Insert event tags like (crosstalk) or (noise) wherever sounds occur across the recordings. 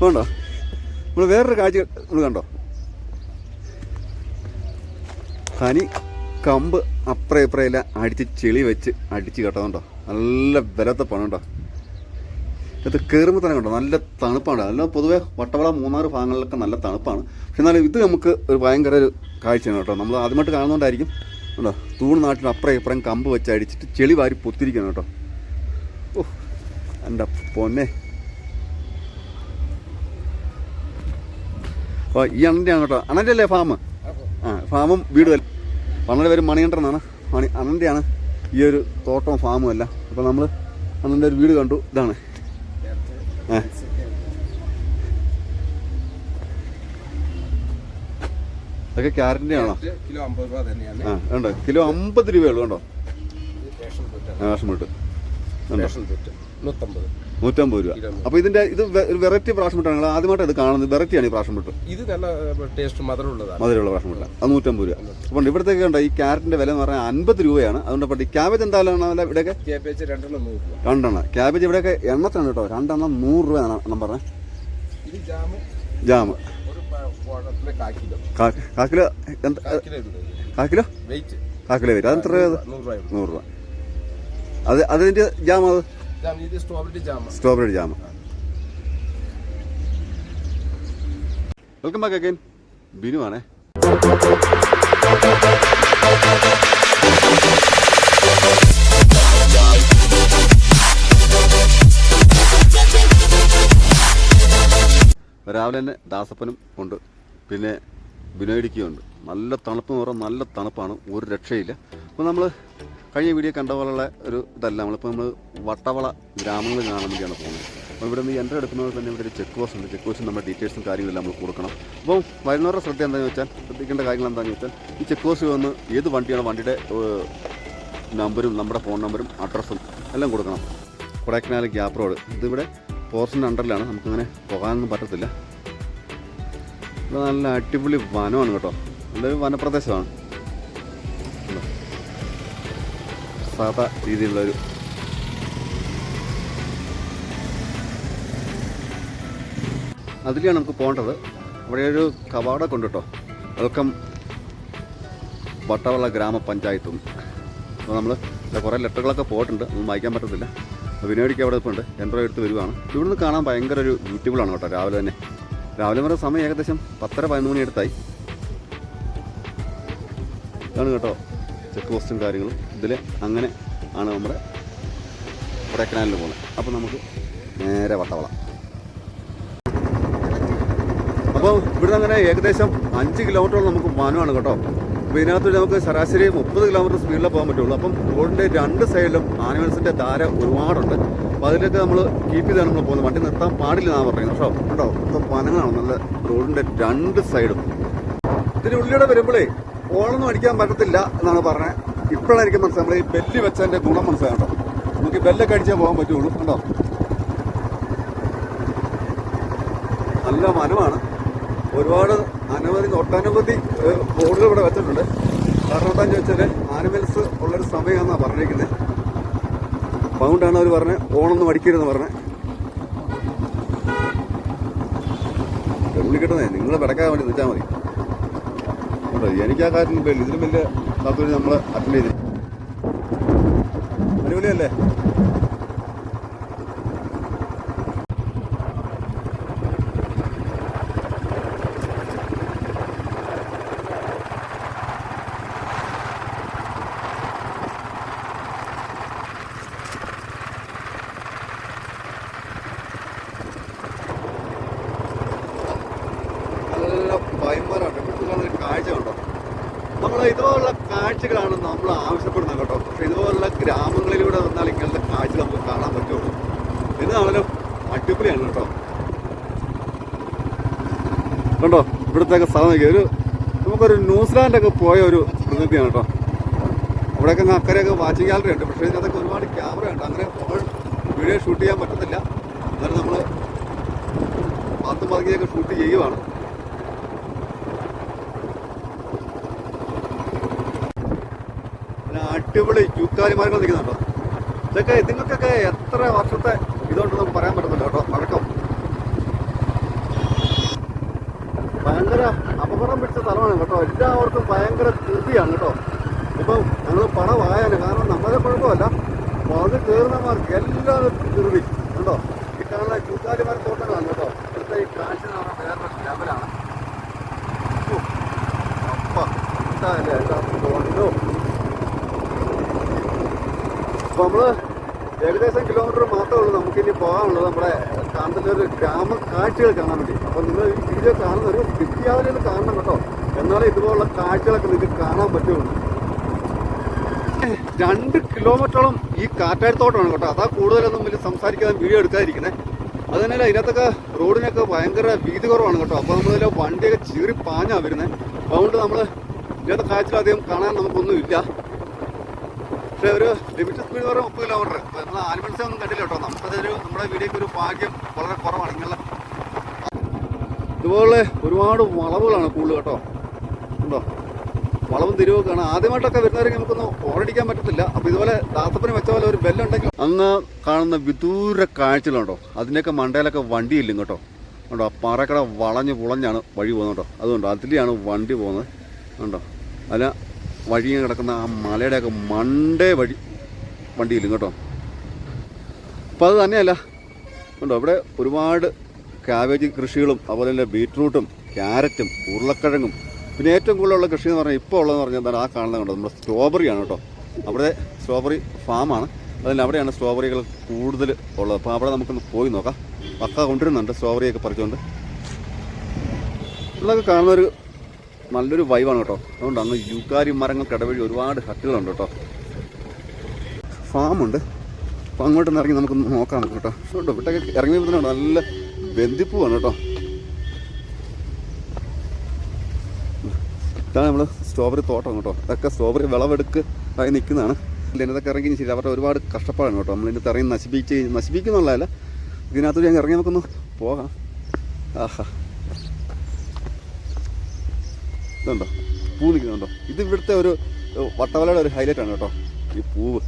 കണ്ടോ നമ്മൾ വേറൊരു കാഴ്ച നമ്മൾ കണ്ടോ? കനി കമ്പ് അപ്ര ഇപ്രയില അടിച്ച് ചെളി വെച്ച് അടിച്ച് കെട്ടതുണ്ടോ നല്ല ബലത്തെ പണം കേട്ടോ ഇത് കയറുമ്പോൾ തന്നെ കണ്ടോ? നല്ല തണുപ്പാണ്. നല്ല പൊതുവേ വട്ടവള മൂന്നാറ് ഭാഗങ്ങളിലൊക്കെ നല്ല തണുപ്പാണ്. പക്ഷെ എന്നാലും ഇത് നമുക്ക് ഒരു ഭയങ്കര ഒരു കാഴ്ചയാണ് കേട്ടോ. നമ്മൾ ആദ്യമായിട്ട് കാണുന്നതുകൊണ്ടായിരിക്കും കണ്ടോ? തൂണ് നാട്ടിൽ അപ്പുറം ഇപ്പുറം കമ്പ് വെച്ച് അടിച്ചിട്ട് ചെളി വാരി പൊത്തിരിക്കണം കേട്ടോ. ഓ എന്റെ പൊന്നെ. അപ്പോൾ ഈ അണ്ണന്റെ കേട്ടോ അണ്ണന്റെ അല്ലേ ഫാം ആ ഫാമും വീടും അല്ല? അണ്ണന്റെ പേര് മണിയണ്ടെന്നാണ് മണി അണ്ണന്റെയാണ് ഈ ഒരു തോട്ടവും ഫാമും അല്ല അപ്പോൾ നമ്മൾ അണ്ണന്റെ ഒരു വീട് കണ്ടു. ഇതാണ്. ഏ. ഇതൊക്കെ ക്യാരറ്റിന്റെ ആണോ? കിലോ അമ്പത് രൂപ തന്നെയാണ്. ആ ഉണ്ടോ കിലോ അമ്പത് രൂപയുള്ളൂ കണ്ടോ? റേഷൻ വിട്ട് ഉണ്ടോ തുറ്റ് നൂറ്റമ്പത് രൂപ. അപ്പൊ അപ്പോൾ ഇതിന്റെ ഇത് വെറൈറ്റി പ്രാവശ്യം വിട്ടാണ് നിങ്ങൾ ആദ്യമായിട്ട് ഇത് കാണുന്നത്. വെറൈറ്റിയാണ് ഈ പ്രാവശ്യം വിട്ട് ഇത് നല്ല ടേസ്റ്റ് മധുരമുള്ളതാണ്. മധുരമുള്ള പ്രാവശ്യം വിട്ട അത് നൂറ്റമ്പത് രൂപ. അപ്പോൾ ഇവിടത്തേക്ക് കണ്ടോ ഈ ക്യാരറ്റിന്റെ വില എന്ന് പറഞ്ഞാൽ അൻപത് രൂപയാണ്. അതുകൊണ്ട് അപ്പോൾ ഈ ക്യാബേജ് എന്തായാലും ഇവിടെയൊക്കെ രണ്ടെണ്ണം ക്യാബേജ് ഇവിടെയൊക്കെ എണ്ണത്തിനാണ് കേട്ടോ. രണ്ടെണ്ണം നൂറ് രൂപ എണ്ണം പറഞ്ഞത് ജാമ് കാക്കിലോ. കാക്കിലോ കാക്കിലോ വെയിറ്റ്. അതെത്ര? നൂറ് രൂപ? അത് അതിന്റെ ജാം അത്? Jam strawberry jam strawberry jam welcome back again Binu ആണേ. രാവിലെ തന്നെ ദാസപ്പനും ഉണ്ട്. പിന്നെ ബിനോയിടിക്കുകയുണ്ട് നല്ല തണുപ്പ് എന്ന് പറഞ്ഞാൽ നല്ല തണുപ്പാണ്. ഒരു രക്ഷയില്ല. അപ്പോൾ നമ്മൾ കഴിഞ്ഞ വീഡിയോ കണ്ട പോലുള്ള ഒരു ഇതല്ല. നമ്മളിപ്പോൾ നമ്മൾ വട്ടവള ഗ്രാമങ്ങൾ കാണാൻ വേണ്ടിയാണ് പോകുന്നത്. അപ്പോൾ ഇവിടെ നിന്ന് എന്റർ എടുക്കുന്നത് തന്നെ ഇവിടെ ഒരു ചെക്ക് പോസ്റ്റ് ഉണ്ട്. ചെക്ക് പോസ്റ്റിൽ നമ്മുടെ ഡീറ്റെയിൽസും കാര്യങ്ങളെല്ലാം നമ്മൾ കൊടുക്കണം. അപ്പോൾ വരുന്നവരുടെ ശ്രദ്ധ എന്താണെന്ന് വെച്ചാൽ ശ്രദ്ധിക്കേണ്ട കാര്യങ്ങൾ എന്താണെന്ന് വെച്ചാൽ ഈ ചെക്ക് പോസ്റ്റ് വന്ന് ഏത് വണ്ടിയാണ് വണ്ടിയുടെ നമ്പരും നമ്മുടെ ഫോൺ നമ്പരും അഡ്രസ്സും എല്ലാം കൊടുക്കണം. Kodaikanal gap road. ഇതിവിടെ ഫോറസ്റ്റിന്റെ അണ്ടറിലാണ് നമുക്കിങ്ങനെ പോകാനൊന്നും പറ്റത്തില്ല. നല്ല അടിപൊളി വനമാണ് കേട്ടോ. നല്ലൊരു വനപ്രദേശമാണ്. സാധാ രീതിയിലുള്ളൊരു അതിലാണ് നമുക്ക് പോകേണ്ടത്. അവിടെ ഒരു കവാടൊക്കെ ഉണ്ട് കേട്ടോ. വെൽക്കം വട്ടവള ഗ്രാമപഞ്ചായത്തും. അപ്പോൾ നമ്മൾ കുറേ ലെറ്ററുകളൊക്കെ പോയിട്ടുണ്ട്. ഒന്നും വായിക്കാൻ പറ്റത്തില്ല. വിനോദിക്ക് അവിടെ ഇപ്പോൾ ഉണ്ട്. എൻട്രോ എടുത്ത് വരുവാണ്. ഇവിടുന്ന് കാണാൻ ഭയങ്കര ഒരു ബ്യൂട്ടിഫുൾ ആണ് കേട്ടോ രാവിലെ തന്നെ. രാവിലെ വരെ സമയം ഏകദേശം പത്തര പതിനൊന്ന് മണി അടുത്തായി ഇതാണ് കേട്ടോ ചെക്ക് പോസ്റ്റും കാര്യങ്ങളും. ഇതിൽ അങ്ങനെ ആണ് നമ്മുടെ കൊടൈക്കനാലിൽ പോകുന്നത്. അപ്പോൾ നമുക്ക് നേരെ വട്ടവള. അപ്പോൾ ഇവിടുന്ന് അങ്ങനെ ഏകദേശം അഞ്ച് കിലോമീറ്ററോളം നമുക്ക് മാനമാണ് കേട്ടോ. അപ്പോൾ ഇതിനകത്ത് നമുക്ക് ശരാശരി മുപ്പത് കിലോമീറ്റർ സ്പീഡിലേ പോകാൻ പറ്റുള്ളൂ. അപ്പം റോഡിന്റെ രണ്ട് സൈഡിലും ആനിമൽസിന്റെ ധാര ഒരുപാടുണ്ട്. അപ്പോൾ അതിലൊക്കെ നമ്മൾ കീപ്പ് ചെയ്താണ് നമ്മൾ പോകുന്നത്. വണ്ടി നിർത്താൻ പാടില്ല എന്നാണ് പറയുന്നത് കേട്ടോ. കേട്ടോ ഇപ്പം വനങ്ങളാണ് നല്ല റോഡിന്റെ രണ്ട് സൈഡും. ഇതിന് ഉള്ളിലൂടെ വരുമ്പോഴേ ഓളൊന്നും അടിക്കാൻ പറ്റത്തില്ല എന്നാണ് പറഞ്ഞത്. ഇപ്പോഴാണ് എനിക്ക് നമ്മൾ ഈ ബെല്ല് വെച്ചതിന്റെ ഗുണം മനസ്സിലാകട്ടോ നമുക്ക് ബെല്ലൊക്കെ അടിച്ചാൽ പോകാൻ പറ്റുള്ളൂ കണ്ടോ? നല്ല വനമാണ്. ഒരുപാട് അനവധി ഒട്ടനവധി ബോർഡുകൾ ഇവിടെ വെച്ചിട്ടുണ്ട്. കാരണം എന്താണെന്ന് ചോദിച്ചാൽ ആനിമൽസ് ഉള്ളൊരു സമയമാണെന്നാണ് പറഞ്ഞിരിക്കുന്നത് അപ്പോൾ അതുകൊണ്ടാണ് അവർ പറഞ്ഞത് ഓണൊന്നും അടിക്കരുതെന്ന് പറഞ്ഞത് വിളിക്കട്ടെ നിങ്ങൾ പിടക്കാൻ വേണ്ടി നിൽച്ചാൽ മതി. എനിക്ക് ആ കാര്യം ഇതിലും വലിയ താത്പര്യം നമ്മൾ അറ്റൻഡ് ചെയ്തിട്ടുണ്ട് അടിപൊളിയല്ലേ നല്ല ഭയങ്കരമാണ് ഇവിടുത്തെ കാഴ്ച കണ്ടോ നമ്മൾ ഇതുപോലുള്ള കാഴ്ചകളാണ് നമ്മൾ ആവശ്യപ്പെടുന്നത് കേട്ടോ പക്ഷെ ഇതുപോലുള്ള ഗ്രാമങ്ങളിലൂടെ വന്നാൽ ഇങ്ങനത്തെ കാഴ്ച നമുക്ക് കാണാൻ പറ്റുള്ളൂ എന്നാണല്ലോ അടിപൊളിയാണ് കേട്ടോ കണ്ടോ ഇവിടുത്തെ സ്ഥലം നോക്കിയത് ഒരു നമുക്കൊരു ന്യൂസിലാൻഡൊക്കെ പോയ ഒരു പ്രകൃതിയാണ് കേട്ടോ. അവിടെയൊക്കെ അക്കരെയൊക്കെ വാച്ചിങ് ഗാലറി ഉണ്ട് പക്ഷേ ഇതിനകത്തൊക്കെ ഒരുപാട് ക്യാമറ ഉണ്ട്. അങ്ങനെ വീഡിയോ ഷൂട്ട് ചെയ്യാൻ പറ്റത്തില്ല. എന്നാലും നമ്മൾ പാത്തും പതുങ്ങിയൊക്കെ ഷൂട്ട് ചെയ്യുവാണ്. അടിപൊളി ചൂക്കാലിമാരങ്ങൾ നിൽക്കുന്നുണ്ടോ. ഇതൊക്കെ ഇതിങ്ങൾക്കൊക്കെ എത്ര വർഷത്തെ ഇതുകൊണ്ടെന്ന് പറയാൻ പറ്റുന്നില്ല കേട്ടോ. പഴക്കം ഭയങ്കര അപകടം പിടിച്ച സ്ഥലമാണ് കേട്ടോ. എല്ലാവർക്കും ഭയങ്കര ധൃതിയാണ് കേട്ടോ. ഇപ്പം ഞങ്ങൾ പടവായാണ് കാരണം നമ്മളെ കുഴപ്പമല്ല. അത് കയറുന്നവർക്ക് എല്ലാം ധൃതി. കേട്ടോ ഈ കാണുന്ന തോട്ടങ്ങളാണ് കേട്ടോ. ഇവിടുത്തെ ഈ കാഴ്ച പറഞ്ഞാൽ ലെവലാണ് അപ്പം എന്താ നമ്മൾ ഏകദേശം കിലോമീറ്റർ മാത്രമേ ഉള്ളൂ. നമുക്കിനി പോകാനുള്ളത് നമ്മുടെ കാന്തല്ലൂർ ഗ്രാമ കാഴ്ചകൾ കാണാൻ വേണ്ടി. അപ്പൊ നിങ്ങൾ ഈ വീഡിയോ കാണുന്ന ഒരു വിദ്യാലയം കാണണം കേട്ടോ. എന്നാലേ ഇതുപോലുള്ള കാഴ്ചകളൊക്കെ നിങ്ങൾക്ക് കാണാൻ പറ്റുള്ളൂ രണ്ട് കിലോമീറ്ററോളം ഈ കാറ്റാഴ്ത്തോട്ടമാണ് കേട്ടോ. അതാ കൂടുതലൊന്നും വലിയ സംസാരിക്കാതെ വീഡിയോ എടുക്കാതിരിക്കുന്നത് അത് തന്നെയല്ല ഇതിനകത്തൊക്കെ റോഡിനൊക്കെ ഭയങ്കര വീതി കുറവാണ് കേട്ടോ. അപ്പോൾ നമ്മളിതിലെ വണ്ടിയൊക്കെ ചീറി പാഞ്ഞാ വരുന്നത് അതുകൊണ്ട് നമ്മൾ ഇതിനകത്ത് കാഴ്ചകൾ അധികം കാണാൻ നമുക്കൊന്നും ഇല്ല പക്ഷേ ഒരു ലിമിറ്റ് സ്പീഡ് പറഞ്ഞാൽ മുപ്പത് കിലോമീറ്റർ നമ്മൾ ആൽബൻസ് ഒന്നും കണ്ടില്ല കേട്ടോ. നമുക്കതൊരു നമ്മുടെ വീഡിയോയ്ക്ക് ഒരു ഭാഗ്യം വളരെ കുറവാണ്. ഇങ്ങനെ ഇതുപോലെ ഒരുപാട് വളവുകളാണ് കൂടുതൽ കേട്ടോ. ഉണ്ടോ? വളവും തിരിവൊക്കെ ആണ് ആദ്യമായിട്ടൊക്കെ വരുന്നവരെങ്കിൽ നമുക്കൊന്നും ഓടിക്കാൻ പറ്റത്തില്ല. അപ്പോൾ ഇതുപോലെ ദാസപ്പന് വെച്ച പോലെ ഒരു ബെല്ലുണ്ടെങ്കിൽ അങ്ങ് കാണുന്ന വിദൂര കാഴ്ചകളുണ്ടോ അതിന്റെയൊക്കെ മണ്ടയിലൊക്കെ വണ്ടിയില്ലും കേട്ടോ. ഉണ്ടോ? പാറക്കട വളഞ്ഞ് പുളഞ്ഞാണ് വഴി പോകുന്നത് കേട്ടോ. അതുകൊണ്ട് അതിലെയാണ് വണ്ടി പോകുന്നത്. ഉണ്ടോ? അല്ല വഴി കിടക്കുന്ന ആ മലയുടെയൊക്കെ മണ്ടേ വഴി വണ്ടിയിലും കേട്ടോ അപ്പോൾ അത് തന്നെയല്ല. ഉണ്ടോ ഇവിടെ ഒരുപാട് കാബേജ് കൃഷികളും അതുപോലെ തന്നെ ബീട്രൂട്ടും ക്യാരറ്റും ഉരുളക്കിഴങ്ങും. പിന്നെ ഏറ്റവും കൂടുതലുള്ള കൃഷി എന്ന് പറഞ്ഞാൽ ഇപ്പോൾ ഉള്ളതെന്ന് പറഞ്ഞാൽ എന്താണ് ആ കാണുന്നത് കണ്ടോ? നമ്മുടെ സ്ട്രോബെറിയാണ് കേട്ടോ. അവിടെ സ്ട്രോബെറി ഫാമാണ് അതിൽ അവിടെയാണ് സ്ട്രോബെറികൾ കൂടുതൽ ഉള്ളത്. അപ്പോൾ അവിടെ നമുക്കൊന്ന് പോയി നോക്കാം. പക്ക കൊണ്ടിരുന്നുണ്ട് സ്ട്രോബെറിയൊക്കെ പറിച്ചുകൊണ്ട് ഇതൊക്കെ കാണുന്നൊരു നല്ലൊരു വൈവാണ് കേട്ടോ. അതുകൊണ്ട് അങ്ങ് യുക്കാരി മരങ്ങൾ ഇടവഴി ഒരുപാട് ഹട്ടുകളുണ്ട് കേട്ടോ. ഫാമുണ്ട് അപ്പോൾ അങ്ങോട്ടൊന്ന് ഇറങ്ങി നമുക്ക് നോക്കാം നമുക്ക് കേട്ടോ. ഇവിടെയൊക്കെ ഇറങ്ങി വരുന്നുണ്ട് നല്ല ബന്ധിപ്പൂവാണ് കേട്ടോ. ഇതാണ് നമ്മൾ സ്ട്രോബെറി തോട്ടം കേട്ടോ. ഇതൊക്കെ സ്ട്രോബെറി വിളവെടുക്ക് ആയി നിൽക്കുന്നതാണ്. ഇതിനകത്തൊക്കെ ഇറങ്ങി ശരി അവരുടെ ഒരുപാട് കഷ്ടപ്പാടാണ് കേട്ടോ. നമ്മൾ ഇതിനകത്ത് ഇറങ്ങി നശിപ്പിച്ച് നശിപ്പിക്കുന്നുള്ളതല്ല ഇതിനകത്ത് ഞാൻ ഇറങ്ങി നമുക്കൊന്ന് പോകാം. ആഹാ. ഇതുണ്ടോ? പൂ നിൽക്കുന്നുണ്ടോ? ഇത് ഇവിടുത്തെ ഒരു വട്ടവലയുടെ ഒരു ഹൈലൈറ്റ് ആണ് കേട്ടോ. ഈ പൂവ്.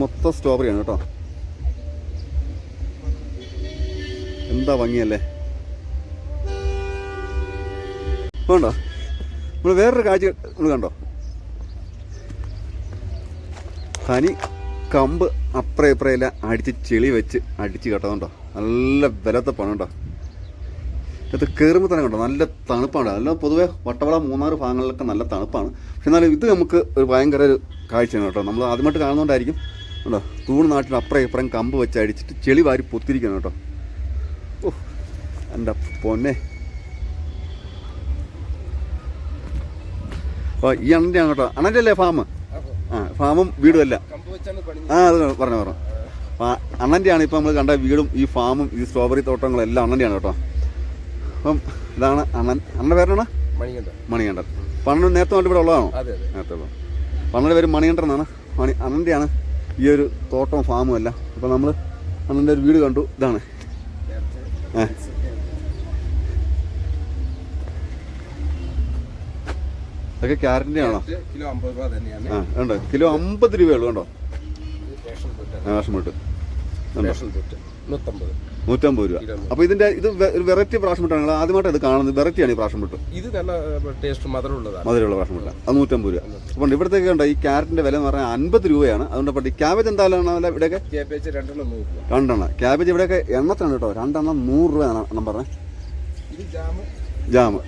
മൊത്തം സ്ട്രോബെറിയാണ് കേട്ടോ. എന്താ ഭംഗിയല്ലേ? വേണ്ടോ? നമ്മൾ വേറൊരു കാഴ്ച നമ്മൾ കണ്ടോ? ഹനി കമ്പ് അപ്രയപ്രയല അടിച്ച് ചെളി വെച്ച് അടിച്ച് കേട്ടതുണ്ടോ? നല്ല ബലത്തപ്പാണ് കേട്ടോ. ഇത് കയറുമ്പോൾ തന്നെ കണ്ടോ? നല്ല തണുപ്പാണ്. അല്ല പൊതുവേ വട്ടവള മൂന്നാറ് ഭാഗങ്ങളിലൊക്കെ നല്ല തണുപ്പാണ്. പക്ഷെ എന്നാലും ഇത് നമുക്ക് ഒരു ഭയങ്കര ഒരു കാഴ്ചയാണ് കേട്ടോ. നമ്മൾ ആദ്യമായിട്ട് കാണുന്നതുകൊണ്ടായിരിക്കും കേട്ടോ തൂണ് നാട്ടിൽ അപ്പുറം ഇപ്പുറം കമ്പ് വെച്ച് അടിച്ചിട്ട് ചെളി വാരി പൊത്തിരിക്കണം കേട്ടോ. ഓ എന്റെ പൊന്നെ. അപ്പോൾ ഈ അണ്ണന്റെയാണ് കേട്ടോ. അണ്ണന്റെ അല്ലേ ഫാം ആ ഫാമും വീടും അല്ല ആ അത് പറഞ്ഞു പറഞ്ഞു. അണ്ണന്റെയാണ് ഇപ്പം നമ്മൾ കണ്ട വീടും ഈ ഫാമും ഈ സ്ട്രോബെറി തോട്ടങ്ങളും എല്ലാം അണ്ണന്റെയാണ് കേട്ടോ. അപ്പം ഇതാണ് അണ്ണൻ. അണ്ണന്റെ പേരാണ് മണികണ്ഠൻ. പണ്ണൻ നേരത്തെ കൊണ്ട് ഇവിടെ ഉള്ളതാണോ? അതെ നേരത്തെ ഉള്ളത്. പണ്ണന്റെ പേര് മണികണ്ഠൻ എന്നാണ്. മണി അണ്ണന്റെയാണ് ഈ ഒരു തോട്ടവും ഫാമും എല്ലാം. അപ്പം നമ്മൾ അണ്ണന്റെ ഒരു വീട് കണ്ടു. ഇതാണ്. ഏ. ഇതൊക്കെ ക്യാരറ്റിന്റെ ആണോ? കിലോ അമ്പത് രൂപ തന്നെയാണ്. ആ ഉണ്ടോ കിലോ അമ്പത് രൂപയുള്ളൂ കണ്ടോ? റേഷൻ വിട്ട് നൂറ്റമ്പത്. നൂറ്റമ്പത് രൂപ. അപ്പൊ അപ്പോൾ ഇതിന്റെ ഇത് വെറൈറ്റി പ്രാവശ്യം മുട്ടാണ് ആദ്യമായിട്ട് ഇത് കാണുന്നത് വെറൈറ്റിയാണ് ഈ പ്രാവശ്യം മുട്ട ഇത് നല്ല ടേസ്റ്റ് മധുരമുള്ളതാണ്. മധുരമുള്ള പ്രാവശ്യം മുട്ട അത് നൂറ്റമ്പത് രൂപ. അപ്പോൾ ഇവിടത്തേക്ക് കണ്ട ഈ ക്യാരറ്റിന്റെ വില എന്ന് പറഞ്ഞാൽ അൻപത് രൂപയാണ്. അതുകൊണ്ട് അപ്പോൾ ഈ ക്യാബേജ് എന്തായാലും ഇവിടെയൊക്കെ? ക്യാബേജ് രണ്ടെണ്ണം രണ്ടെണ്ണം. ക്യാബേജ് ഇവിടെയൊക്കെ എണ്ണത്തിനാണ് കേട്ടോ. രണ്ടെണ്ണം നൂറ് രൂപ എണ്ണം പറഞ്ഞത് ജാമ്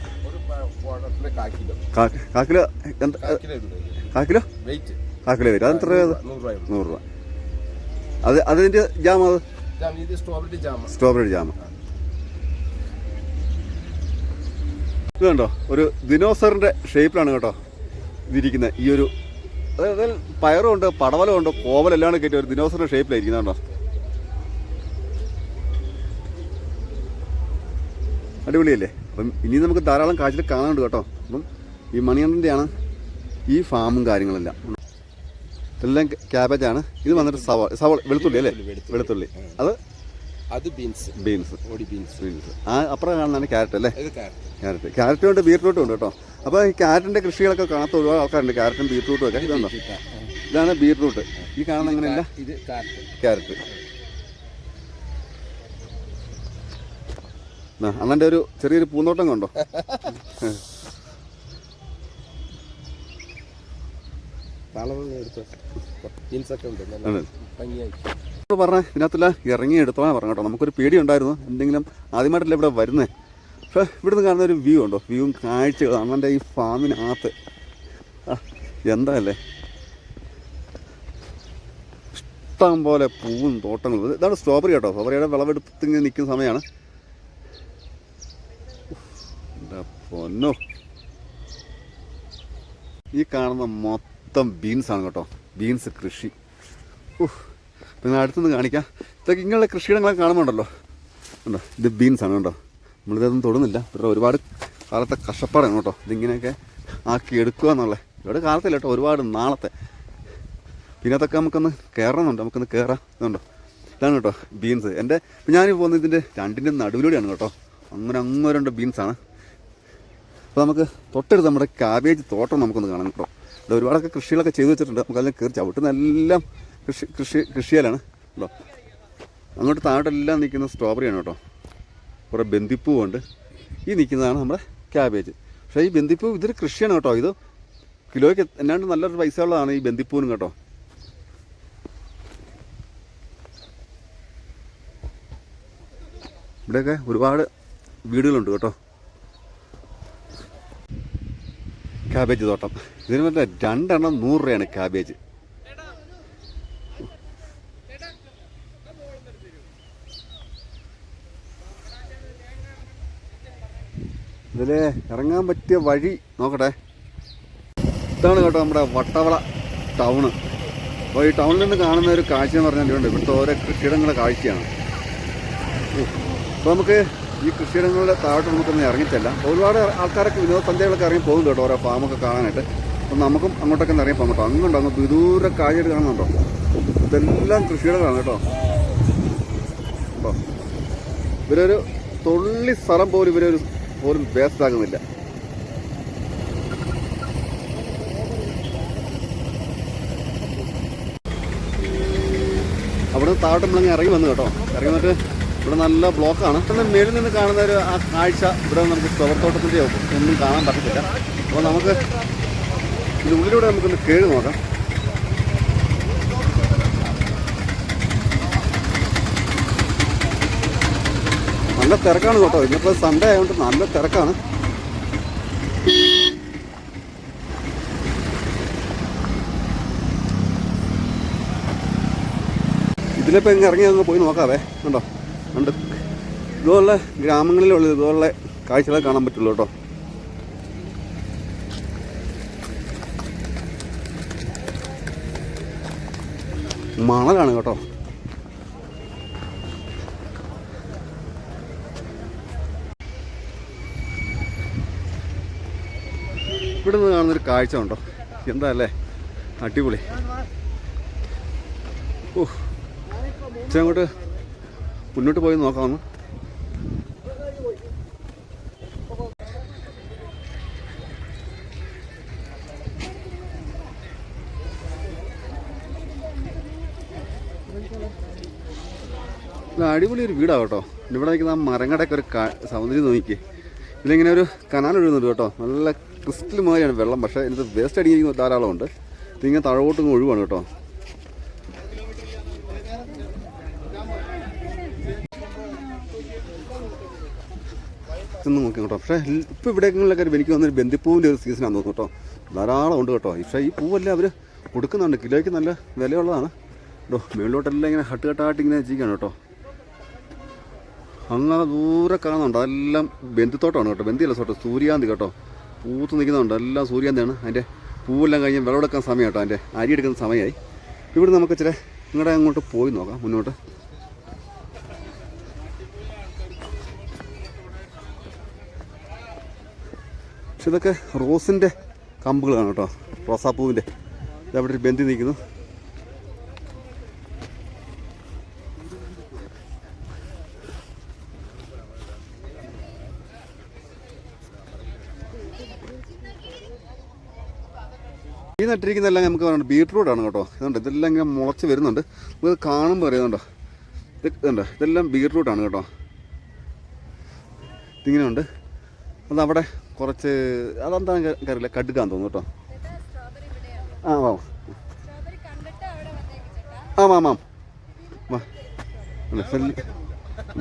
കാക്കിലോ. കാക്കിലോ കാക്കിലോ വെയിറ്റ് കാക്കിലോ? വെയിറ്റ് അതെത്ര? നൂറ് രൂപ നൂറ് രൂപ. അത് അതിന്റെ ജാം അത്? ഇത് സ്ട്രോബെറി ജാം ഇത് കണ്ടോ ഒരു ദിനോസറിന്റെ ഷേപ്പിലാണ് കേട്ടോ ഇതിരിക്കുന്നത് ഈ ഒരു അതായത് പയറുണ്ട് ഉണ്ട് കോവലെല്ലാം കയറ്റി ഒരു ദിനോസറിന്റെ ഷേപ്പിലായിരിക്കുന്നത് കേട്ടോ. അടിപൊളിയല്ലേ? അപ്പം ഇനി നമുക്ക് ധാരാളം കാഴ്ചയിൽ കാണാനുണ്ട് കേട്ടോ. അപ്പം ഈ മണിയണ്ണന്റെയാണ് ഈ ഫാമും കാര്യങ്ങളെല്ലാം. എല്ലാം ആണ്. ഇത് വന്നിട്ട് സവാള സവാള വെളുത്തുള്ളി അല്ലേ? വെളുത്തുള്ളി അത് അത് ബീൻസ്. ബീൻസ്. ബീൻസ്. ബീൻസ്. ആ അപ്പുറം കാണുന്നതാണ് ക്യാരറ്റ് അല്ലേ? ക്യാരറ്റ്. ക്യാരറ്റും. ഉണ്ട് ബീറ്റ്റൂട്ടും ഉണ്ട് കേട്ടോ. അപ്പോൾ ഈ ക്യാരറ്റിന്റെ കൃഷികളൊക്കെ കാണാത്ത ഒരുപാട് ആൾക്കാരുണ്ട്. ക്യാരറ്റും ബീറ്റ്റൂട്ടും ഒക്കെ. ഇതുണ്ടോ ഇതാണ്? ബീറ്റ്റൂട്ട്. ഈ കാണുന്ന അങ്ങനെയല്ല ഇത് കാരറ്റ് ക്യാരറ്റ്. അണ്ണന്റെ ഒരു ചെറിയൊരു പൂന്തോട്ടം കണ്ടോ? (laughs) ഒക്കെ ഉണ്ട് നല്ല. ഭംഗിയായി. പറഞ്ഞ ഇതിനകത്തുള്ള ഇറങ്ങി എടുത്തോളാൻ പറഞ്ഞു കേട്ടോ നമുക്കൊരു പേടി ഉണ്ടായിരുന്നു എന്തെങ്കിലും ആദ്യമായിട്ടല്ല ഇവിടെ വരുന്നത് പക്ഷേ ഇവിടുന്ന് കാണുന്ന ഒരു വ്യൂ ഉണ്ടോ? വ്യൂവും കാഴ്ചകൾ. അണ്ണന്റെ ഈ ഫാമിനകത്ത്. എന്താ അല്ലേ? ഇഷ്ടം പോലെ പൂവും തോട്ടങ്ങളും. ഇത് ഇതാണ് സ്ട്രോബെറി കേട്ടോ. സ്ട്രോബെറിയുടെ വിളവെടുത്ത് ഇങ്ങനെ നിൽക്കുന്ന സമയമാണ്. പൊന്നോ. ഈ കാണുന്ന മൊത്തം ബീൻസാണ് കേട്ടോ. ബീൻസ് കൃഷി. ഉഫ്. പിന്നെ അടുത്തുനിന്ന് കാണിക്കാം. ഇതൊക്കെ ഇങ്ങനെയുള്ള കൃഷിയിടങ്ങളൊക്കെ കാണുന്നുണ്ടല്ലോ ഉണ്ടോ? ഇത് ബീൻസാണ് കേട്ടോ. നമ്മളിതൊന്നും തൊടുന്നില്ല. ഇവരുടെ ഒരുപാട് കാലത്തെ കഷ്ടപ്പാടാണ് കേട്ടോ. ഇതിങ്ങനെയൊക്കെ ആക്കി എടുക്കുക എന്നുള്ളത്. ഇവിടെ കാലത്തില്ല കേട്ടോ. ഒരുപാട് നാളത്തെ. പിന്നെ അതൊക്കെ നമുക്കൊന്ന് കയറണമെന്നുണ്ട് നമുക്കൊന്ന് കയറാം ഇതുണ്ടോ ഇതാണ് കേട്ടോ ബീൻസ് എന്റെ ഇപ്പം ഞാനീ പോകുന്നത് ഇതിന്റെ രണ്ടിന്റെ നടുവിലൂടെയാണ് കേട്ടോ. അങ്ങനെ അങ്ങനെ രണ്ട് ബീൻസാണ് അപ്പോൾ നമുക്ക് തൊട്ടടുത്ത് നമ്മുടെ കാബേജ് തോട്ടം നമുക്കൊന്ന് കാണാം കേട്ടോ. ഇവിടെ ഒരുപാടൊക്കെ കൃഷികളൊക്കെ ചെയ്തു വെച്ചിട്ടുണ്ട്. നമുക്ക് അതിൽ കയറി ചവിട്ടുന്ന എല്ലാം കൃഷി കൃഷി കൃഷിയിലാണ്. കേട്ടോ അങ്ങോട്ട് താഴോട്ടെല്ലാം നിൽക്കുന്ന സ്ട്രോബെറിയാണ് കേട്ടോ. കുറേ ബന്ദിപ്പൂവുണ്ട് ഈ നിൽക്കുന്നതാണ് നമ്മുടെ ക്യാബേജ് പക്ഷേ ഈ ബന്ദിപ്പൂ ഇതൊരു കൃഷിയാണ് കേട്ടോ. ഇത് കിലോയ്ക്ക് എന്നാണ്ട് നല്ലൊരു പൈസ ഉള്ളതാണ് ഈ ബന്ദിപ്പൂവിനും കേട്ടോ. ഇവിടെയൊക്കെ ഒരുപാട് വീടുകളുണ്ട് കേട്ടോ. ക്യാബേജ് തോട്ടം. ഇതിന് മറ്റേ രണ്ടെണ്ണം നൂറ് രൂപയാണ് കാബേജ് ഇതിൽ ഇറങ്ങാൻ പറ്റിയ വഴി നോക്കട്ടെ. ഇതാണ് കേട്ടോ നമ്മുടെ വട്ടവള ടൗണ്. അപ്പോൾ ഈ ടൗണിൽ നിന്ന് കാണുന്ന ഒരു കാഴ്ച എന്ന് പറഞ്ഞാൽ ഉണ്ട് ഇവിടുത്തെ ഓരോ കൃഷിയിടങ്ങളുടെ കാഴ്ചയാണ്. അപ്പോൾ നമുക്ക് ഈ കൃഷിയിടങ്ങളുടെ താഴോട്ട് നമുക്കൊന്ന് ഇറങ്ങിച്ചല്ല. ഒരുപാട് ആൾക്കാരൊക്കെ വിനോദസഞ്ചാരികളൊക്കെ ഇറങ്ങി പോകും കേട്ടോ ഓരോ ഫാമൊക്കെ കാണാനായിട്ട്. അപ്പം നമുക്കും അങ്ങോട്ടൊക്കെ ഇറങ്ങി പോകാം കേട്ടോ. അങ്ങോട്ടോ അങ്ങ് വിദൂര കാഴ്ചയായിട്ട് കാണുന്നുണ്ടോ ഇതെല്ലാം കൃഷിയിടങ്ങളാണ് കേട്ടോ. അപ്പോൾ ഇവരൊരു തൊള്ളി സ്ഥലം പോലും ഇവരൊരു പോലും വേസ്റ്റ് ആകുന്നില്ല അവിടെ താഴോട്ട് മുളങ്ങി ഇറങ്ങി വന്നു കേട്ടോ. ഇറങ്ങി വന്നിട്ട് ഇവിടെ നല്ല ബ്ലോക്കാണ്. പിന്നെ മേളിൽ നിന്ന് കാണുന്ന ഒരു ആ കാഴ്ച ഇവിടെ നമുക്ക് ചുവർത്തോട്ടത്തിന്റെ ഒന്നും കാണാൻ പറ്റത്തില്ല. അപ്പോൾ നമുക്ക് ഇതിനുള്ളിലൂടെ നമുക്കൊന്ന് കേഴ് നോക്കാം. നല്ല തിരക്കാണ് കേട്ടോ. ഇന്നിപ്പോൾ സൺഡേ ആയതുകൊണ്ട് നല്ല തിരക്കാണ്. ഇതിലിപ്പോൾ ഇങ്ങനെ ഇറങ്ങി അങ്ങ് പോയി നോക്കാവേ. കണ്ടോ? ഉണ്ട് ഇതുപോലുള്ള ഗ്രാമങ്ങളിലുള്ള ഇതുപോലുള്ള കാഴ്ചകളെ കാണാൻ പറ്റുള്ളൂ കേട്ടോ. മണലാണ് കേട്ടോ. ഇവിടെ നിന്ന് കാണുന്നൊരു കാഴ്ച ഉണ്ടോ? എന്താ അല്ലേ? അടിപൊളി. ഓ ഇച്ചിരി അങ്ങോട്ട് മുന്നോട്ട് പോയി നോക്കാമെന്ന് അടിപൊളി ഒരു വീടാണ് കേട്ടോ ഇവിടെ നിൽക്കുന്ന ആ മരങ്ങടൊക്കെ ഒരു സൗന്ദര്യം നോക്കി ഇതിലിങ്ങനെ ഒരു കനാൽ ഒഴുകുന്നുണ്ട് കേട്ടോ. നല്ല ക്രിസ്റ്റൽ മാതിരിയാണ് വെള്ളം. പക്ഷേ ഇത് വേസ്റ്റ് അടിക്കുന്ന ധാരാളം ഉണ്ട് ഇതിങ്ങനെ താഴോട്ടും ഒഴിവാണ് കേട്ടോ. നോക്കി കേട്ടോ. പക്ഷേ ഇപ്പോൾ ഇവിടെയൊക്കെ എനിക്ക് വന്നൊരു ബന്ദിപ്പൂവിന്റെ ഒരു സീസണാണ് തോന്നുന്നു കേട്ടോ. ധാരാളം ഉണ്ട് കേട്ടോ. പക്ഷേ ഈ പൂവെല്ലാം അവർ കൊടുക്കുന്നുണ്ട്. കിലോയ്ക്ക് നല്ല വിലയുള്ളതാണ്. കേട്ടോ മേളിലോട്ടെല്ലാം ഇങ്ങനെ ഹട്ട് ഹട്ടായിട്ട് ഇങ്ങനെ വെച്ചിരിക്കുകയാണ് കേട്ടോ. അങ്ങനെ ദൂരെ കാണുന്നുണ്ട്. അതെല്ലാം ബന്ധുത്തോട്ടമാണ് കേട്ടോ. ബന്ധിയല്ല സോട്ടോ. സൂര്യാന്തി കേട്ടോ. പൂത്ത് നിൽക്കുന്നുണ്ട്. എല്ലാം സൂര്യാന്തിയാണ്. അതിന്റെ പൂവെല്ലാം കഴിഞ്ഞ് വിളവെടുക്കാൻ സമയം കേട്ടോ. അതിന്റെ അരി എടുക്കുന്ന സമയമായി. ഇവിടെ നമുക്ക് ഇച്ചിരി നിങ്ങളുടെ അങ്ങോട്ട് പോയി നോക്കാം. മുന്നോട്ട്. പക്ഷെ ഇതൊക്കെ റോസിന്റെ കമ്പുകളാണ് കേട്ടോ. റോസാപ്പൂവിന്റെ ഇതവിടെ ഒരു ബന്ധി നിൽക്കുന്നു. ഈ നട്ടിരിക്കുന്നതെല്ലാം നമുക്ക് പറയുന്നത് ബീട്രൂട്ടാണ് കേട്ടോ. ഇതുണ്ട് ഇതെല്ലാം ഇങ്ങനെ മുളച്ച് വരുന്നുണ്ട്. നമുക്ക് കാണുമ്പോൾ അറിയുന്നുണ്ടോ ഇത് ഇതുണ്ട്? ഇതെല്ലാം ബീട്രൂട്ടാണ് കേട്ടോ. ഇതിങ്ങനെ ഉണ്ട് അതവിടെ കുറച്ച് അതെന്താ എനിക്കറിയില്ല കടുക്കാൻ തോന്നുന്നു കേട്ടോ. ആ ഇവിടെയാണ് ആ വാ. അല്ല,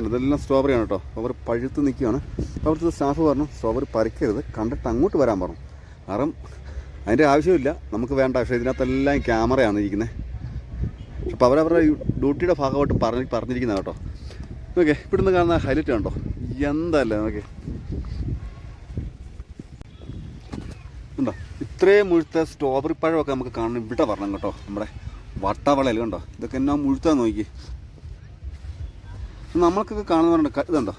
ഇതെല്ലാം- സ്ട്രോബെറിയാണ് കേട്ടോ. അവർ പഴുത്ത് നിൽക്കുകയാണ്. അവിടുത്തെ സ്റ്റാഫ് പറഞ്ഞു സ്ട്രോബെറി പറിക്കരുത്. കണ്ടിട്ട് അങ്ങോട്ട് വരാൻ പറഞ്ഞു. കാരണം അതിന്റെ ആവശ്യമില്ല. നമുക്ക് വേണ്ട. പക്ഷേ ഇതിനകത്തെല്ലാം ക്യാമറയാണ് ഇരിക്കുന്നത് അപ്പോൾ അവരവരുടെ ഡ്യൂട്ടിയുടെ ഭാഗമായിട്ട് പറഞ്ഞ് പറഞ്ഞിരിക്കുന്നത് കേട്ടോ. ഓക്കെ ഇവിടുന്ന് കാണുന്ന ഹൈലൈറ്റ് കണ്ടോ? എന്തല്ലേ നോക്കെ ഉണ്ടോ? ഇത്രയും മുഴുത്ത സ്ട്രോബെറി പഴമൊക്കെ നമുക്ക് കാണണം ഇവിടെ വരണം കേട്ടോ. നമ്മുടെ വട്ടവളയിൽ കണ്ടോ? ഇതൊക്കെ എന്നാ മുഴുത്താ നോക്കി നമ്മൾക്കൊക്കെ കാണുന്നവരുണ്ട് ഇതുണ്ടോ?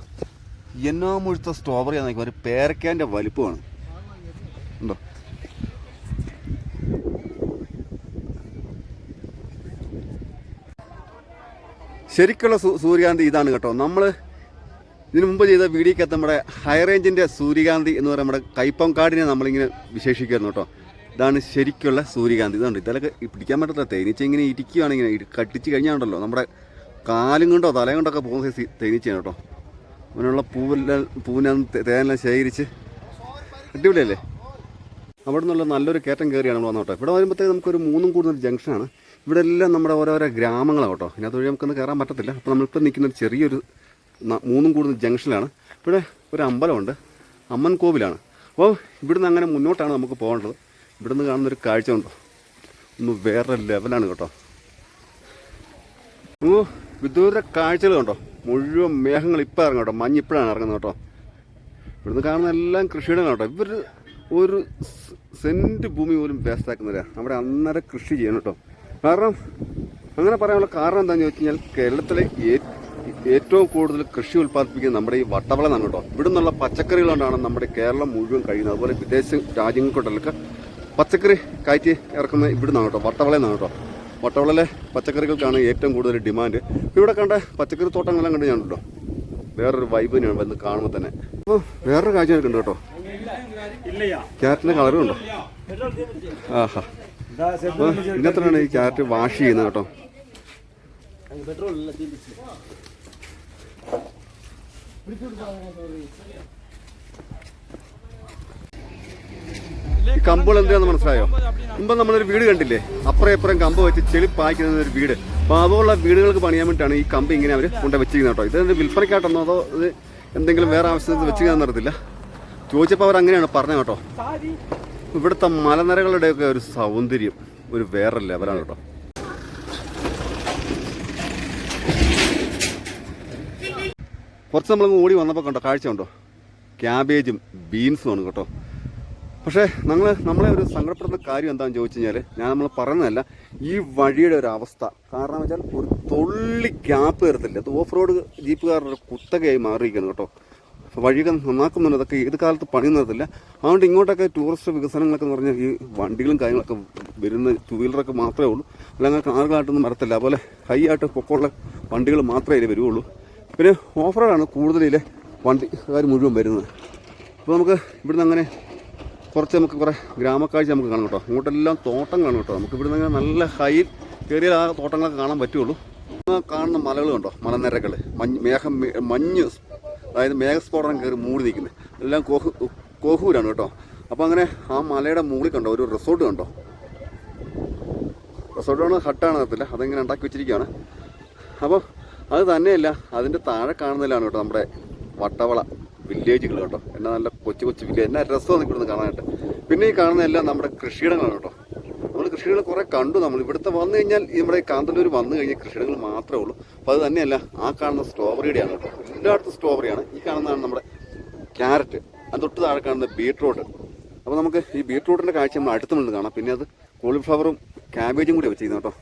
എന്നോ മുഴുത്ത സ്ട്രോബെറി നോക്കി ഒരു പേരക്കാന്റെ വലിപ്പമാണ്. ഉണ്ടോ? ശരിക്കുള്ള സൂര്യകാന്തി ഇതാണ് കേട്ടോ. നമ്മൾ ഇതിനു മുമ്പ് ചെയ്ത വീഡിയോക്കകത്ത് നമ്മുടെ ഹൈ റേഞ്ചിന്റെ സൂര്യകാന്തി എന്ന് പറയുന്ന നമ്മുടെ കൈപ്പംകാടിനെ നമ്മളിങ്ങനെ വിശേഷിക്കുന്നു കേട്ടോ. ഇതാണ് ശരിക്കുള്ള സൂര്യകാന്തി. ഇതുണ്ട്. ഇതിലൊക്കെ പിടിക്കാൻ പറ്റത്തില്ല. തേനീച്ച ഇങ്ങനെ ഇരിക്കുകയാണ് ഇങ്ങനെ. കട്ടിച്ച് കഴിഞ്ഞാണ്ടല്ലോ നമ്മുടെ കാലും കൊണ്ടോ തലയും കൊണ്ടൊക്കെ പോകുന്ന സൈസ് തേനീച്ചയാണ് കേട്ടോ. അങ്ങനെയുള്ള പൂവെല്ലാം പൂവിനെ തേനെല്ലാം ശേഖരിച്ച് അടിപൊളിയല്ലേ? അവിടെ നിന്നുള്ള നല്ലൊരു കയറ്റം കയറിയാണ് നമ്മൾ വന്നോട്ടെ. ഇവിടെ വരുമ്പോഴത്തേക്ക് നമുക്കൊരു മൂന്നും കൂടുതൽ ജംഗ്ഷനാണ്. ഇവിടെ എല്ലാം നമ്മുടെ ഓരോരോ ഗ്രാമങ്ങളാണ് കേട്ടോ ഇതിനകത്ത് വഴി നമുക്കൊന്ന് കയറാൻ പറ്റത്തില്ല. അപ്പോൾ നമ്മളിപ്പോൾ നിൽക്കുന്ന ഒരു ചെറിയൊരു മൂന്നും കൂടുതൽ ജംഗ്ഷനിലാണ്. ഇവിടെ ഒരു അമ്പലമുണ്ട്. അമ്മൻ കോവിലാണ്. അപ്പോൾ ഇവിടുന്ന് അങ്ങനെ മുന്നോട്ടാണ് നമുക്ക് പോകേണ്ടത്. ഇവിടുന്ന് കാണുന്ന ഒരു കാഴ്ച ഉണ്ടോ ഒന്ന് വേറെ ലെവലാണ് കേട്ടോ. ഓ വിദൂര കാഴ്ചകൾ കണ്ടോ? മുഴുവൻ മേഘങ്ങൾ ഇപ്പോൾ ഇറങ്ങും കേട്ടോ. മഞ്ഞ് ഇപ്പോഴാണ് ഇറങ്ങുന്നത് കേട്ടോ. ഇവിടുന്ന് കാണുന്ന എല്ലാം കൃഷിയിടങ്ങൾ കേട്ടോ. ഇവർ ഒരു സെന്റ് ഭൂമി പോലും വേസ്റ്റ് ആക്കുന്നില്ല അവിടെ അന്നേരം കൃഷി ചെയ്യണം കേട്ടോ. കാരണം അങ്ങനെ പറയാനുള്ള കാരണം എന്താണെന്ന് ചോദിച്ചു കഴിഞ്ഞാൽ കേരളത്തിലെ ഏറ്റവും കൂടുതൽ കൃഷി ഉൽപ്പാദിപ്പിക്കുന്നത് നമ്മുടെ ഈ വട്ടവള എന്നാണ് കേട്ടോ. ഇവിടെ നിന്നുള്ള പച്ചക്കറികൾ കൊണ്ടാണ് നമ്മുടെ കേരളം മുഴുവൻ കഴിയുന്നത്. അതുപോലെ വിദേശ രാജ്യങ്ങൾക്കൊണ്ടൊക്കെ പച്ചക്കറി കയറ്റി ഇറക്കുന്നത് ഇവിടുന്നാണ് കേട്ടോ വട്ടവള നിന്നാണ് കേട്ടോ. വട്ടവളയിലെ പച്ചക്കറികൾക്കാണ് ഏറ്റവും കൂടുതൽ ഡിമാൻഡ്. ഇവിടെ കണ്ട പച്ചക്കറി തോട്ടങ്ങളെല്ലാം കണ്ട് ഞാനുണ്ടോ വേറൊരു വൈബ് തന്നെയാണ് വന്ന് കാണുമ്പോൾ തന്നെ. അപ്പോൾ വേറൊരു കാഴ്ച ഉണ്ട് കേട്ടോ. ക്യാരറ്റിന്റെ കളറും ഉണ്ടോ? ആഹാ. ഇന്നത്രയാണ് ഈ ക്യാരറ്റ് വാഷ് ചെയ്യുന്നത് കേട്ടോ? ഈ കമ്പുകൾ എന്തിനാന്ന് മനസ്സിലായോ? മുമ്പ് നമ്മളൊരു വീട് കണ്ടില്ലേ? അപ്പുറം ഇപ്പുറം കമ്പ് വെച്ച് ചെളി പായ്ക്കുന്ന ഒരു വീട്. അപ്പോൾ അതുപോലുള്ള വീടുകൾക്ക് പണിയാൻ വേണ്ടിയിട്ടാണ് ഈ കമ്പ് ഇങ്ങനെ അവർ കൊണ്ട് വെച്ചിരിക്കുന്നത് കേട്ടോ. ഇത് വിൽപ്പനയ്ക്കായിട്ടൊന്നോ അതോ ഇത് എന്തെങ്കിലും വേറെ ആവശ്യത്തിന് വെച്ചിരിക്കാൻ അറിയത്തില്ല? ചോദിച്ചപ്പോൾ അവർ അങ്ങനെയാണ് പറഞ്ഞത് കേട്ടോ. ഇവിടുത്തെ മലനിരകളുടെയൊക്കെ ഒരു സൗന്ദര്യം ഒരു വേറെ ലെവലാണ് കേട്ടോ. കുറച്ച് നമ്മൾ ഓടി വന്നപ്പോൾ കണ്ടോ കാഴ്ച ഉണ്ടോ ക്യാബേജും ബീൻസും ആണ് കേട്ടോ. പക്ഷേ നമ്മൾ നമ്മളെ ഒരു സങ്കടപ്പെടുന്ന കാര്യം എന്താണെന്ന് ചോദിച്ചു കഴിഞ്ഞാൽ ഞാൻ നമ്മൾ പറയുന്നതല്ല ഈ വഴിയുടെ ഒരു അവസ്ഥ. കാരണം വെച്ചാൽ ഒരു തുള്ളി ഗ്യാപ്പ് തരത്തില്ല അത് ഓഫ് റോഡ് ജീപ്പുകാരുടെ ഒരു കുത്തകയായി മാറിയിരിക്കുന്നു കേട്ടോ. വഴിയൊക്കെ നന്നാക്കുന്നുണ്ട്. അതൊക്കെ ഏത് കാലത്ത് പണി നിർത്തില്ല അതുകൊണ്ട് ഇങ്ങോട്ടൊക്കെ ടൂറിസ്റ്റ് വികസനങ്ങളൊക്കെ എന്ന് പറഞ്ഞാൽ ഈ വണ്ടികളും കാര്യങ്ങളൊക്കെ വരുന്ന ടൂ വീലറൊക്കെ മാത്രമേ ഉള്ളൂ. അല്ലെങ്കിൽ കാറുകളായിട്ടൊന്നും വരത്തില്ല. അതുപോലെ ഹൈ ആയിട്ട് പൊക്കമുള്ള വണ്ടികൾ മാത്രമേ ഇതിൽ വരുള്ളൂ പിന്നെ ഓഫ് റോഡാണ് കൂടുതലിലെ വണ്ടിക്കാർ മുഴുവൻ വരുന്നത്. അപ്പോൾ നമുക്ക് ഇവിടുന്ന് അങ്ങനെ കുറച്ച് നമുക്ക് കുറേ ഗ്രാമക്കാഴ്ച നമുക്ക് കാണാം കേട്ടോ. ഇങ്ങോട്ടെല്ലാം തോട്ടം കാണും കേട്ടോ. നമുക്ക് ഇവിടുന്ന് അങ്ങനെ നല്ല ഹൈ കയറിയാൽ ആ തോട്ടങ്ങളൊക്കെ കാണാൻ പറ്റുള്ളൂ. കാണുന്ന മലകൾ കണ്ടോ? മലനിരകൾ. മഞ്ഞ് മേഘം മഞ്ഞ് അതായത് മേഘസ്ഫോടനം കയറി മൂടി നിൽക്കുന്നത് എല്ലാം കോഹു കോഹൂരാണ് കേട്ടോ. അപ്പോൾ അങ്ങനെ ആ മലയുടെ മുകളിൽ കണ്ടോ ഒരു റിസോർട്ട് കണ്ടോ? റിസോർട്ടാണ് ഹട്ടാണ് അതില്ല അതെങ്ങനെ ഉണ്ടാക്കി വെച്ചിരിക്കുകയാണ്. അപ്പോൾ അത് തന്നെയല്ല അതിന്റെ താഴെ കാണുന്നതിലാണ് കേട്ടോ നമ്മുടെ വട്ടവള വില്ലേജുകൾ കേട്ടോ. എന്നാ നല്ല കൊച്ചു കൊച്ചു വില്ലേജ് എന്നാ രസമാണ് ഇവിടുന്ന് കാണാനായിട്ട്. പിന്നെ ഈ കാണുന്നതെല്ലാം നമ്മുടെ കൃഷിയിടങ്ങളാണ് കേട്ടോ. കൃഷികൾ കുറേ കണ്ടു നമ്മൾ. ഇവിടുത്തെ വന്നു കഴിഞ്ഞാൽ ഈ നമ്മുടെ കാന്തല്ലൂർ വന്നു കഴിഞ്ഞാൽ കൃഷികൾ മാത്രമേ ഉള്ളൂ. അപ്പോൾ അത് തന്നെയല്ല ആ കാണുന്ന സ്ട്രോബെറിയുടെയാണ് കേട്ടോ. എല്ലായിടത്തും സ്ട്രോബെറിയാണ്. ഈ കാണുന്നതാണ് നമ്മുടെ ക്യാരറ്റ്. അത് തൊട്ട് താഴെ കാണുന്ന ബീട്രൂട്ട്. അപ്പോൾ നമുക്ക് ഈ ബീട്രൂട്ടിന്റെ കാഴ്ച നമ്മൾ അടുത്ത് നിന്ന് കാണാം. പിന്നെ അത് കോളിഫ്ലവറും ക്യാബേജും കൂടി വെച്ചിരുന്നു കേട്ടോ.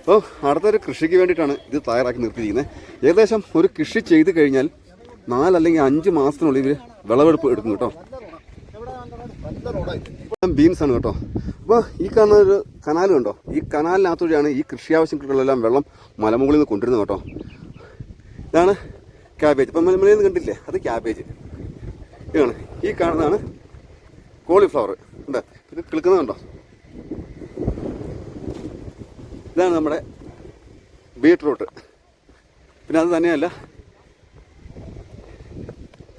അപ്പോൾ അടുത്തൊരു കൃഷിക്ക് വേണ്ടിയിട്ടാണ് ഇത് തയ്യാറാക്കി നിർത്തിയിരിക്കുന്നത്. ഏകദേശം ഒരു കൃഷി ചെയ്ത് കഴിഞ്ഞാൽ നാലല്ലെങ്കിൽ അഞ്ച് മാസത്തിനുള്ളിൽ ഇവർ വിളവെടുപ്പ് എടുക്കും കേട്ടോ. ബീൻസ് ആണ് കേട്ടോ. അപ്പോൾ ഈ കാണുന്ന ഒരു കനാൽ ഈ വഴിയാണ് ഈ കൃഷി ആവശ്യങ്ങൾക്കുള്ളെല്ലാം വെള്ളം മലമുകളിൽ നിന്ന് കൊണ്ടുവരുന്നത് കേട്ടോ. ഇതാണ് ക്യാബേജ് ഇപ്പം മലമുകളിൽ നിന്ന് കണ്ടില്ലേ അത് ക്യാബേജ് ഇതാണ്. ഈ കാണുന്നതാണ് കോളിഫ്ലവർ ഉണ്ട് ഇത് കിളുക്കുന്നുണ്ടോ ഇതാണ് നമ്മുടെ ബീട്രൂട്ട്. പിന്നെ അത് തന്നെയല്ല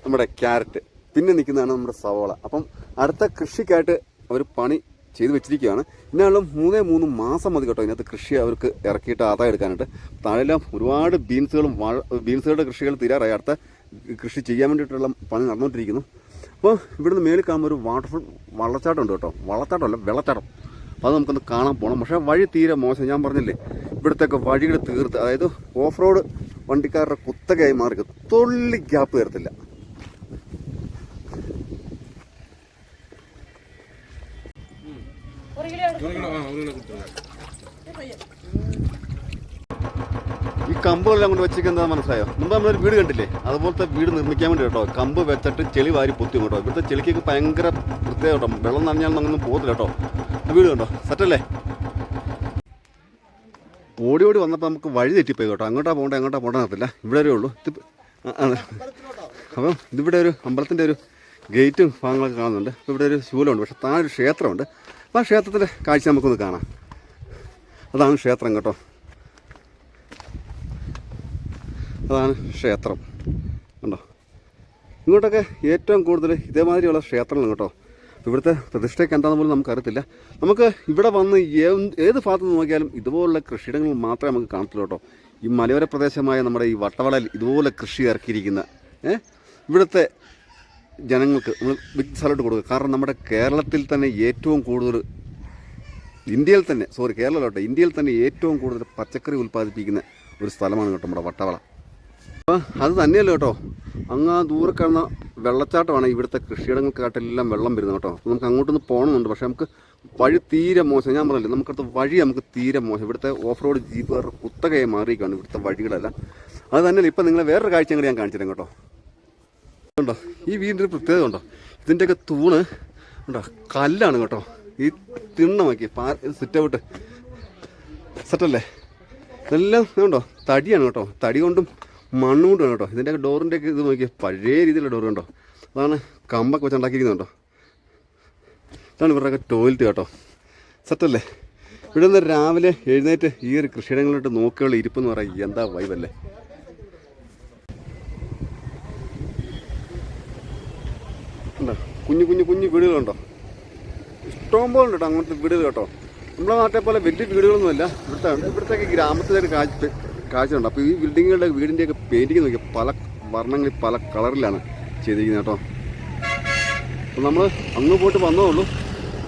നമ്മുടെ ക്യാരറ്റ്. പിന്നെ നിൽക്കുന്നതാണ് നമ്മുടെ സവോള. അപ്പം അടുത്ത കൃഷിക്കായിട്ട് അവർ പണി ചെയ്തു വെച്ചിരിക്കുകയാണ്. ഇന്നാളും മൂന്നേ മൂന്ന് മാസം മതി കേട്ടോ ഇതിനകത്ത് കൃഷി അവർക്ക് ഇറക്കിയിട്ട് ആദായം എടുക്കാനായിട്ട്. താഴെല്ലാം ഒരുപാട് ബീൻസുകളും ബീൻസുകളുടെ കൃഷികൾ തീരാറായി. അടുത്ത കൃഷി ചെയ്യാൻ വേണ്ടിയിട്ടുള്ള പണി നടന്നുകൊണ്ടിരിക്കുന്നു. അപ്പോൾ ഇവിടുന്ന് മേളിൽ കാണുമ്പോൾ ഒരു വാട്ടർഫോൾ വള്ളച്ചാട്ടം ഉണ്ട് കേട്ടോ വെള്ളച്ചാട്ടം. അപ്പോൾ അത് നമുക്കൊന്ന് കാണാൻ പോകണം പക്ഷേ വഴി തീരെ മോശം. ഞാൻ പറഞ്ഞില്ലേ ഇവിടുത്തെയൊക്കെ വഴികൾ തീർത്ത് അതായത് ഓഫ് റോഡ് വണ്ടിക്കാരുടെ കുത്തകയായി മാറി തൊള്ളി ഗ്യാപ്പ് തരത്തില്ല ഈ കമ്പുകളെല്ലാം കൊണ്ട് വെച്ചിരിക്കുന്നത് മനസ്സിലായോ? മുമ്പ് നമ്മളൊരു വീട് കണ്ടില്ലേ? അതുപോലത്തെ വീട് നിർമ്മിക്കാൻ വേണ്ടി കേട്ടോ. കമ്പ് വെച്ചിട്ട് ചെളി വാരി പൊത്തി കേട്ടോ. ഇവിടുത്തെ ചെളിക്കൊക്കെ ഭയങ്കര പ്രത്യേകം കേട്ടോ. വെള്ളം നനഞ്ഞാൽ അങ്ങൊന്നും പോകത്തില്ല കേട്ടോ. വീട് കണ്ടോ? സെറ്റല്ലേ ഓടി ഓടി വന്നപ്പോൾ നമുക്ക് വഴി തെറ്റിപ്പോയി കേട്ടോ. അങ്ങോട്ടാ പോകണ്ട എങ്ങോട്ടാ പോകണ്ട നടത്തില്ല ഇവിടെ വരെ ഉള്ളൂ. അപ്പം ഇതിവിടെ ഒരു അമ്പലത്തിന്റെ ഒരു ഗേറ്റും ഭാഗങ്ങളൊക്കെ കാണുന്നുണ്ട്. ഇവിടെ ഒരു ശൂലമുണ്ട്. പക്ഷെ താഴെ ഒരു ക്ഷേത്രമുണ്ട്. അപ്പോൾ ആ ക്ഷേത്രത്തിന്റെ കാഴ്ച നമുക്കൊന്ന് കാണാം. അതാണ് ക്ഷേത്രം കേട്ടോ. അതാണ് ക്ഷേത്രം. കണ്ടോ? ഇങ്ങോട്ടൊക്കെ ഏറ്റവും കൂടുതൽ ഇതേമാതിരിയുള്ള ക്ഷേത്രങ്ങൾ കേട്ടോ. ഇവിടുത്തെ പ്രതിഷ്ഠയ്ക്ക് എന്താണെന്ന് പോലും നമുക്കറിയത്തില്ല. നമുക്ക് ഇവിടെ വന്ന് ഏത് ഭാഗത്ത് നിന്ന് നോക്കിയാലും ഇതുപോലുള്ള കൃഷിയിടങ്ങൾ മാത്രമേ നമുക്ക് കാണത്തുള്ളൂ കേട്ടോ. ഈ മലയോര പ്രദേശമായ നമ്മുടെ ഈ വട്ടവളയിൽ ഇതുപോലെ കൃഷി ഇറക്കിയിരിക്കുന്ന ഏഹ് ഇവിടുത്തെ ജനങ്ങൾക്ക് നമ്മൾ ബിഗ് സലോട്ട് കൊടുക്കുക. കാരണം നമ്മുടെ കേരളത്തിൽ തന്നെ ഏറ്റവും കൂടുതൽ ഇന്ത്യയിൽ തന്നെ സോറി കേരളത്തിലോട്ടെ ഇന്ത്യയിൽ തന്നെ ഏറ്റവും കൂടുതൽ പച്ചക്കറി ഉൽപ്പാദിപ്പിക്കുന്ന ഒരു സ്ഥലമാണ് കേട്ടോ നമ്മുടെ വട്ടവള. അപ്പോൾ അത് തന്നെയല്ല കേട്ടോ. അങ്ങ് ദൂരെ കാണുന്ന വെള്ളച്ചാട്ടമാണ് ഇവിടുത്തെ കൃഷിയിടങ്ങൾക്കായിട്ടെല്ലാം വെള്ളം വരുന്നത് കേട്ടോ. നമുക്ക് അങ്ങോട്ടൊന്ന് പോകണമെന്നുണ്ട് പക്ഷേ നമുക്ക് വഴി തീരെ മോശം. ഞാൻ പറഞ്ഞില്ലേ നമുക്കടുത്ത വഴി നമുക്ക് തീരെ മോശം. ഇവിടുത്തെ ഓഫ് റോഡ് ജീപ്പുകാരുടെ കുത്തകയെ മാറിയിരിക്കുകയാണ് ഇവിടുത്തെ വഴികളെല്ലാം. അത് തന്നെയല്ല. ഇപ്പം നിങ്ങളെ വേറൊരു കാഴ്ച കൂടി ഞാൻ കാണിച്ചു തരാം കേട്ടോ. ഉണ്ടോ? ഈ വീടിന്റെ പ്രത്യേകത ഉണ്ടോ? ഇതിന്റെയൊക്കെ തൂണ് ഉണ്ടോ? കല്ലാണ് കേട്ടോ. ഈ തിണ്ണമാക്കി പാ സിറ്റ് ഔട്ട് സെറ്റല്ലേ ഇതെല്ലാം ഉണ്ടോ? തടിയാണ് കേട്ടോ. തടി കൊണ്ടും മണ്ണും കൊണ്ടും കേട്ടോ. ഇതിന്റെ ഡോറിന്റെ ഒക്കെ ഇത് നോക്കി പഴയ രീതിയിലുള്ള ഡോറ് കണ്ടോ? അതാണ് കമ്പൊക്കെ വെച്ച് ഉണ്ടാക്കിയിരിക്കുന്നുണ്ടോ ഇതാണ് ഇവരുടെയൊക്കെ ടോയ്ലറ്റ് കേട്ടോ. സെറ്റല്ലേ ഇവിടെ നിന്ന് രാവിലെ എഴുന്നേറ്റ് ഈ ഒരു കൃഷിയിടങ്ങളിലോട്ട് നോക്കിയുള്ള ഇരിപ്പെന്ന് പറയാം എന്താ വൈബല്ലേ ഉണ്ടോ കുഞ്ഞു കുഞ്ഞു കുഞ്ഞു വീടുകളുണ്ടോ? ഇഷ്ടം പോലെ ഉണ്ട് അങ്ങനത്തെ വീടുകൾ കേട്ടോ. നമ്മളെ നാട്ടിലെ പോലെ വലിയ വീടുകളൊന്നുമല്ല. ഇവിടുത്തെ ഇവിടുത്തെ ഗ്രാമത്തിലെ ഒരു കാഴ്ച കാഴ്ചയുണ്ട്. അപ്പോൾ ഈ ബിൽഡിങ്ങുകളുടെ വീടിന്റെയൊക്കെ പെയിന്റിങ് നോക്കിയാൽ പല വർണങ്ങളിൽ പല കളറിലാണ് ചെയ്തിരിക്കുന്നത് കേട്ടോ. അപ്പോൾ നമ്മൾ അങ്ങ് പോയിട്ട് വന്നേ ഉള്ളൂ.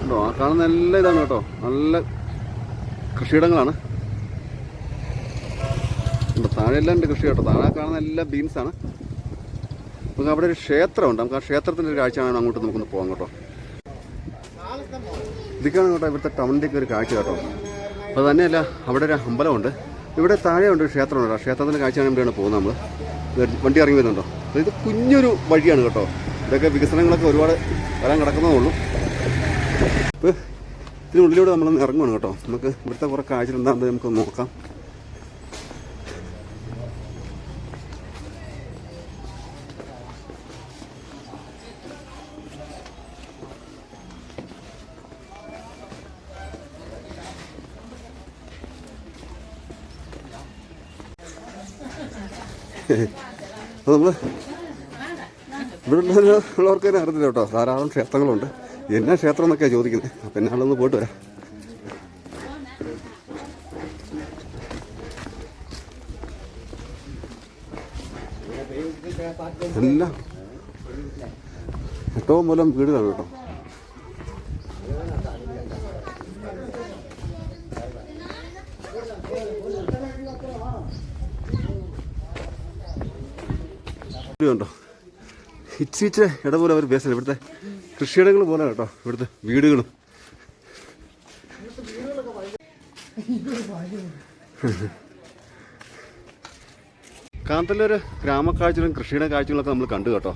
കേട്ടോ ആ കാണുന്ന നല്ല ഇതാണ് കേട്ടോ. നല്ല കൃഷിയിടങ്ങളാണ്. താഴെ എല്ലാം ഉണ്ട് കൃഷി കേട്ടോ. താഴെ കാണുന്ന എല്ലാം ബീൻസാണ് നമുക്ക് അവിടെ ഒരു ക്ഷേത്രമുണ്ട്. നമുക്ക് ആ ക്ഷേത്രത്തിന്റെ ഒരു കാഴ്ച കാഴ്ചയാണ് അങ്ങോട്ട് നമുക്കൊന്ന് പോകാം കേട്ടോ. ഇതൊക്കെയാണ് കേട്ടോ ഇവിടുത്തെ ടൗണിന്റെ ഒക്കെ ഒരു കാഴ്ച കേട്ടോ. അപ്പോൾ തന്നെയല്ല അവിടെ ഒരു അമ്പലമുണ്ട്. ഇവിടെ താഴെയുണ്ട് ഒരു ക്ഷേത്രമുണ്ട് ആ ക്ഷേത്രത്തിന്റെ കാഴ്ചയാണ് ഇവിടെയാണ് പോകുന്നത് നമ്മൾ വണ്ടി ഇറങ്ങി വരുന്നുണ്ടോ? അപ്പോൾ ഇത് കുഞ്ഞൊരു വഴിയാണ് കേട്ടോ. ഇതൊക്കെ വികസനങ്ങളൊക്കെ ഒരുപാട് വരാൻ കിടക്കുന്നതേ ഉള്ളൂ. ഇപ്പോൾ ഇതിനുള്ളിലൂടെ നമ്മളൊന്ന് ഇറങ്ങുകയാണ് കേട്ടോ. നമുക്ക് ഇവിടുത്തെ കുറേ കാഴ്ച എന്താണെന്ന് നമുക്ക് നോക്കാം അപ്പോൾ നമ്മൾ ഇവിടെ ഉള്ളവർക്ക് തന്നെ അറിയത്തില്ല കേട്ടോ. ധാരാളം ക്ഷേത്രങ്ങളുണ്ട്. എന്നാ ക്ഷേത്രം എന്നൊക്കെയാണ് ചോദിക്കുന്നത് അപ്പം എന്നാളൊന്ന് പോയിട്ട് വരാം. എല്ലാം. ഏറ്റവും മൂലം വീടുകളാണ് കേട്ടോ. കണ്ടോ ഇച്ചിരി ഇട പോലെ അവർ ബേസില്ല ഇവിടുത്തെ കൃഷിയിടങ്ങൾ പോലെ കേട്ടോ ഇവിടുത്തെ വീടുകളും. കാന്തല്ലൊരു ഗ്രാമക്കാഴ്ചകളും കൃഷിയുടെ കാഴ്ചകളൊക്കെ നമ്മൾ കണ്ടു കേട്ടോ.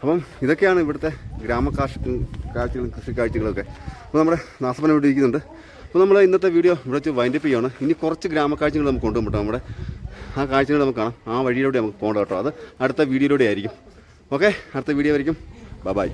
അപ്പം ഇതൊക്കെയാണ് ഇവിടുത്തെ ഗ്രാമകാശ കാഴ്ചകളും കൃഷി കാഴ്ചകളൊക്കെ അപ്പോൾ നമ്മുടെ നാസപ്പന ഇവിടെ ഇരിക്കുന്നുണ്ട്. അപ്പോൾ നമ്മൾ ഇന്നത്തെ വീഡിയോ ഇവിടെ വെച്ച് വൈൻഡപ്പ് ചെയ്യുകയാണ് ഇനി കുറച്ച് ഗ്രാമക്കാഴ്ചകൾ നമുക്ക് കൊണ്ടുപോകും നമ്മുടെ ആ കാഴ്ചകൾ നമുക്ക് കാണാം. ആ വഴിയിലൂടെ നമുക്ക് പോകേണ്ട കേട്ടോ. അത് അടുത്ത വീഡിയോയിലൂടെ ആയിരിക്കും. ഓക്കെ അടുത്ത വീഡിയോ ആയിരിക്കും. ബൈ